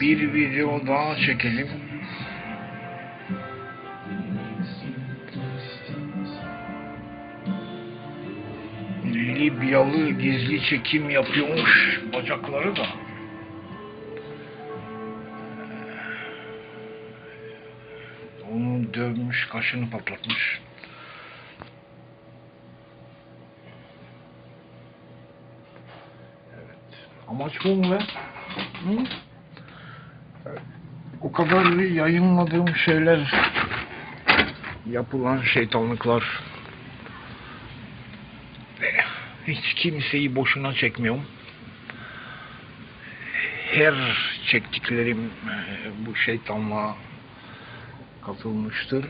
Bir video daha çekelim. Libyalı gizli çekim yapıyormuş bacakları da. Onu dövmüş, kaşını patlatmış. Evet. Amaç bu mu be? Hı? O kadar yayınladığım şeyler, yapılan şeytanlıklar hiç kimseyi boşuna çekmiyorum. Her çektiklerim e, bu şeytanlığa katılmıştır.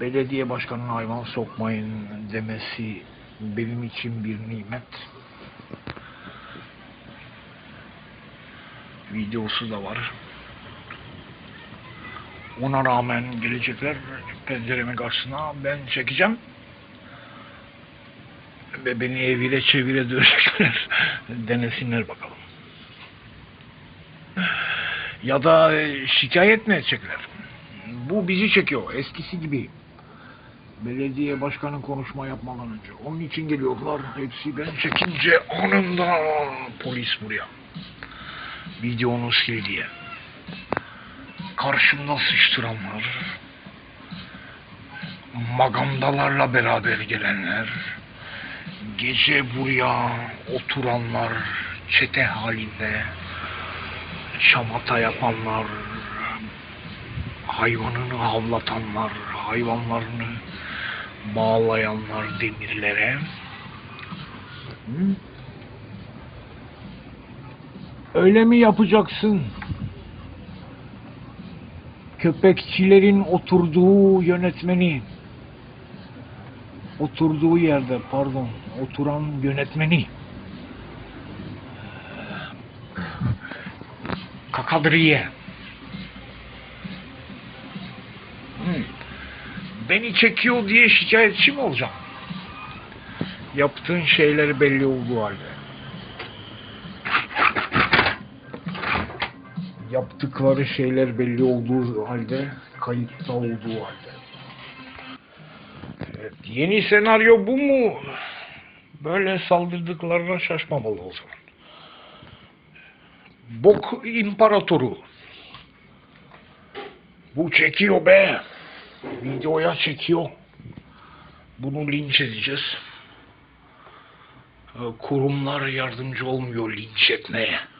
Belediye başkanına hayvan sokmayın demesi benim için bir nimet. Videosu da var. Ona rağmen gelecekler penceremin karşısına ben çekeceğim. Ve beni evire çevire dövecekler. Denesinler bakalım. Ya da e, şikayet mi edecekler? Bu bizi çekiyor. Eskisi gibi. Belediye başkanı konuşma yapmadan önce. Onun için geliyorlar. Hepsi ben çekince anında polis buraya. Videonu sil diye. Karşımda sıçtıranlar. Magandalarla beraber gelenler. Gece buraya oturanlar çete halinde şamata yapanlar, hayvanını havlatanlar, hayvanlarını bağlayanlar demirlere. Hı? Öyle mi yapacaksın? Köpekçilerin oturduğu yönetmeni, oturduğu yerde pardon, oturan yönetmeni. Kakadriye. Hı. Beni çekiyor diye şikayetçi mi olacağım? Yaptığın şeyler belli olduğu halde. Yaptıkları şeyler belli olduğu halde, kayıtta olduğu halde. Evet, yeni senaryo bu mu? Böyle saldırdıklarına şaşmamalı o zaman. Bok imparatoru. Bu çekiyor be. Videoya çekiyor. Bunu linç edeceğiz. Kurumlar yardımcı olmuyor linç etmeye.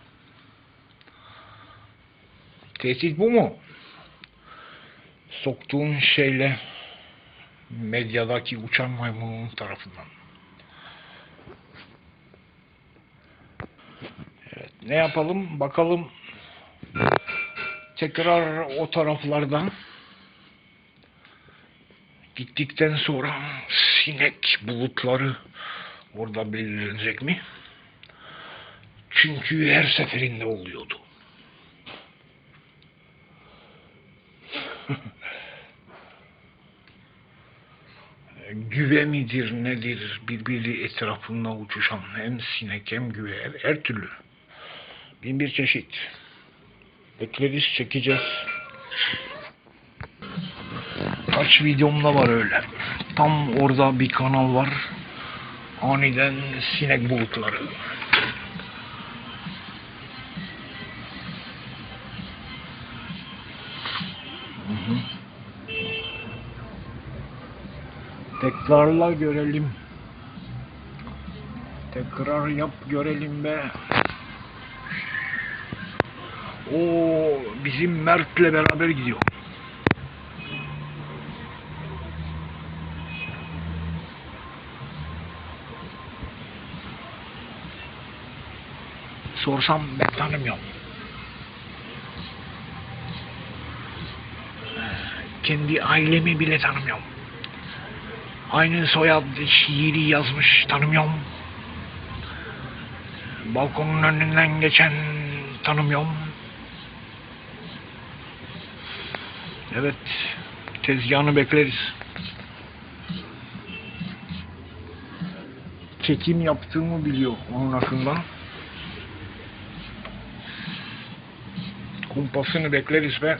Tehdit bu mu? Soktuğun şeyle medyadaki uçan maymunun tarafından. Evet, ne yapalım? Bakalım tekrar o taraflardan gittikten sonra sinek bulutları orada belirlenecek mi? Çünkü her seferinde oluyordu. güve midir nedir birbiri etrafında uçuşan hem sinek hem güve her, türlü. Bin bir çeşit. Bekleriz çekeceğiz. Kaç videomda var öyle. Tam orada bir kanal var. Aniden sinek bulutları Tekrarla görelim. Tekrar yap görelim be. O bizim Mert'le beraber gidiyor. Sorsam ben tanımıyorum. Kendi ailemi bile tanımıyorum. Aynı soyad şiiri yazmış tanımıyorum. Balkonun önünden geçen tanımıyorum. Evet, tezgahını bekleriz. Çekim yaptığımı biliyor onun hakkında. Kumpasını bekleriz be.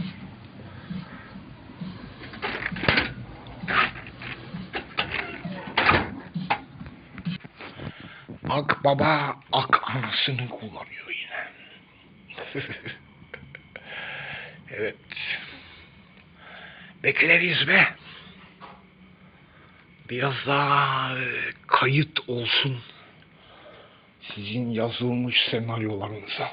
Ak baba ak anasını kullanıyor yine. evet. Bekleriz be. Biraz daha e, kayıt olsun. Sizin yazılmış senaryolarınıza.